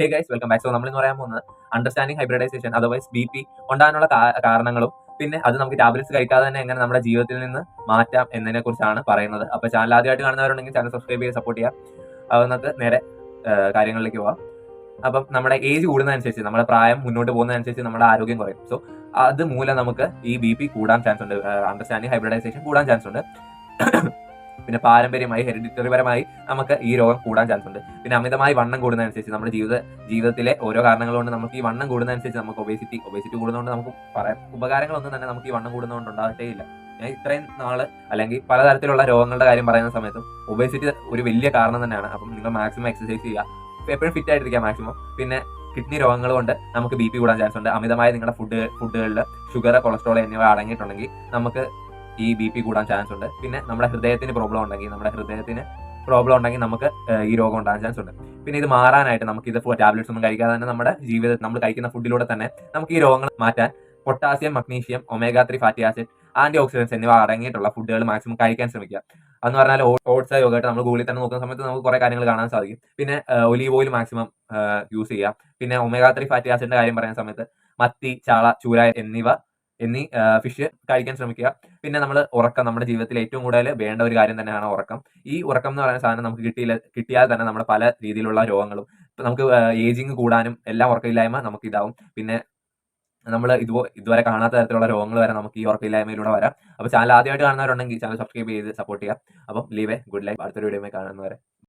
Hey guys welcome back so നമ്മൾ ഇന്ന് പറയാൻ പോകുന്നത് understanding hybridization otherwise B P ഉണ്ടാകാനുള്ള കാരണങ്ങളും പിന്നെ അത് നമുക്ക് ടാബ്ലറ്റ്സ് കഴിക്കാതെ തന്നെ എങ്ങനെ നമ്മുടെ ജീവിതത്തിൽ നിന്ന് മാറ്റാം എന്നതിനെ കുറിച്ചാണ് പറയുന്നത്. അപ്പൊ ചാനൽ ആദ്യമായിട്ട് കാണുന്നവരുണ്ടെങ്കിൽ ചാനൽ സബ്സ്ക്രൈബ് ചെയ്ത് സപ്പോർട്ട് ചെയ്യാം അത് നമുക്ക് നേരെ കാര്യങ്ങളിലേക്ക് പോവാം. അപ്പം നമ്മുടെ ഏജ് കൂടുന്നതനുസരിച്ച് നമ്മുടെ പ്രായം മുന്നോട്ട് പോകുന്നതനുസരിച്ച് നമ്മുടെ ആരോഗ്യം കുറയും. സോ അത് മൂലം നമുക്ക് ഈ ബി പി കൂടാൻ ചാൻസ് ഉണ്ട്. അണ്ടർസ്റ്റാൻഡിങ് ഹൈബ്രിഡൈസേഷൻ കൂടാൻ ചാൻസ് ഉണ്ട്. പിന്നെ പാരമ്പര്യമായി ഹെറിഡിറ്ററി പരമായി നമുക്ക് ഈ രോഗം കൂടാൻ ചാൻസ് ഉണ്ട്. പിന്നെ അമിതമായി വണ്ണം കൂടുന്നതനുസരിച്ച് നമ്മുടെ ജീവിത ജീവിതത്തിലെ ഓരോ കാരണങ്ങൾ കൊണ്ട് നമുക്ക് ഈ വണ്ണം കൂടുന്നതനുസരിച്ച് നമുക്ക് ഒബേസിറ്റി ഒബേസിറ്റി കൂടുന്നതുകൊണ്ട് നമുക്ക് പറയാം ഉപകാരങ്ങളൊന്നും തന്നെ നമുക്ക് ഈ വണ്ണം കൂടുന്നതുകൊണ്ട് ഉണ്ടാകട്ടേ ഇല്ല. ഞാൻ ഇത്രയും നാൾ അല്ലെങ്കിൽ പലതരത്തിലുള്ള രോഗങ്ങളുടെ കാര്യം പറയുന്ന സമയത്തും ഒബേസിറ്റി ഒരു വലിയ കാരണം തന്നെയാണ്. അപ്പം നിങ്ങൾ മാക്സിമം എക്സസൈസ് ചെയ്യുക. എപ്പോഴും ഫിറ്റ് ആയിട്ടിരിക്കുക മാക്സിമം പിന്നെ കിഡ്നി രോഗങ്ങൾ കൊണ്ട് നമുക്ക് ബി പി കൂടാൻ ചാൻസ് ഉണ്ട്. അമിതമായി നിങ്ങളുടെ ഫുഡ് ഫുഡുകളിൽ ഷുഗർ കൊളസ്ട്രോൾ എന്നിവ അടങ്ങിയിട്ടുണ്ടെങ്കിൽ നമുക്ക് ഈ ബി പി കൂടാൻ ചാൻസ് ഉണ്ട്. പിന്നെ നമ്മുടെ ഹൃദയത്തിന് പ്രോബ്ലം ഉണ്ടെങ്കിൽ നമ്മുടെ ഹൃദയത്തിന് പ്രോബ്ലം ഉണ്ടെങ്കിൽ നമുക്ക് ഈ രോഗം ഉണ്ടാകാൻ ചാൻസ് ഉണ്ട്. പിന്നെ ഇത് മാറാനായിട്ട് നമുക്ക് ഇത് ടാബ്ലറ്റ്സ് ഒന്നും കഴിക്കാതെ തന്നെ നമ്മുടെ ജീവിതത്തിൽ നമ്മൾ കഴിക്കുന്ന ഫുഡിലൂടെ തന്നെ നമുക്ക് ഈ രോഗങ്ങൾ മാറ്റാൻ potassium magnesium omega three fatty acid antioxidants എന്നിവ അടങ്ങിയിട്ടുള്ള ഫുഡുകൾ മാക്സിമം കഴിക്കാൻ ശ്രമിക്കുക. എന്ന് പറഞ്ഞാൽ ഓട്സ് യോഗമായിട്ട് നമ്മൾ ഗൂഗിളിൽ തന്നെ നോക്കുന്ന സമയത്ത് നമുക്ക് കുറെ കാര്യങ്ങൾ കാണാൻ സാധിക്കും. പിന്നെ ഒലീവ് ഓയിൽ മാക്സിമം യൂസ് ചെയ്യുക. പിന്നെ ഒമേഗ ത്രീ ഫാറ്റി ആസിഡിന്റെ കാര്യം പറയുന്ന സമയത്ത് മത്തി ചാള ചൂര എന്നിവ എന്നീ ഫിഷ് കഴിക്കാൻ ശ്രമിക്കുക. പിന്നെ നമ്മൾ ഉറക്കം നമ്മുടെ ജീവിതത്തിൽ ഏറ്റവും കൂടുതൽ വേണ്ട ഒരു കാര്യം തന്നെയാണ് ഉറക്കം. ഈ ഉറക്കം എന്ന് പറയുന്ന സാധനം നമുക്ക് കിട്ടിയില്ല കിട്ടിയാൽ തന്നെ നമ്മുടെ പല രീതിയിലുള്ള രോഗങ്ങളും നമുക്ക് ഏജിങ് കൂടാനും എല്ലാം ഉറക്കമില്ലായ്മ നമുക്ക് ഇതാവും. പിന്നെ നമ്മൾ ഇതുപോ ഇതുവരെ കാണാത്ത തരത്തിലുള്ള രോഗങ്ങൾ വരെ നമുക്ക് ഈ ഉറക്കമില്ലായ്മയിലൂടെ വരാം. അപ്പോൾ ചാനൽ ആദ്യമായിട്ട് കാണുന്നവരുണ്ടെങ്കിൽ ചാനൽ സബ്സ്ക്രൈബ് ചെയ്ത് സപ്പോർട്ട് ചെയ്യാം അപ്പം ലീവ് ഗുഡ് ലൈഫ് അടുത്തൊരു വീഡിയോ കാണുന്നവരെ.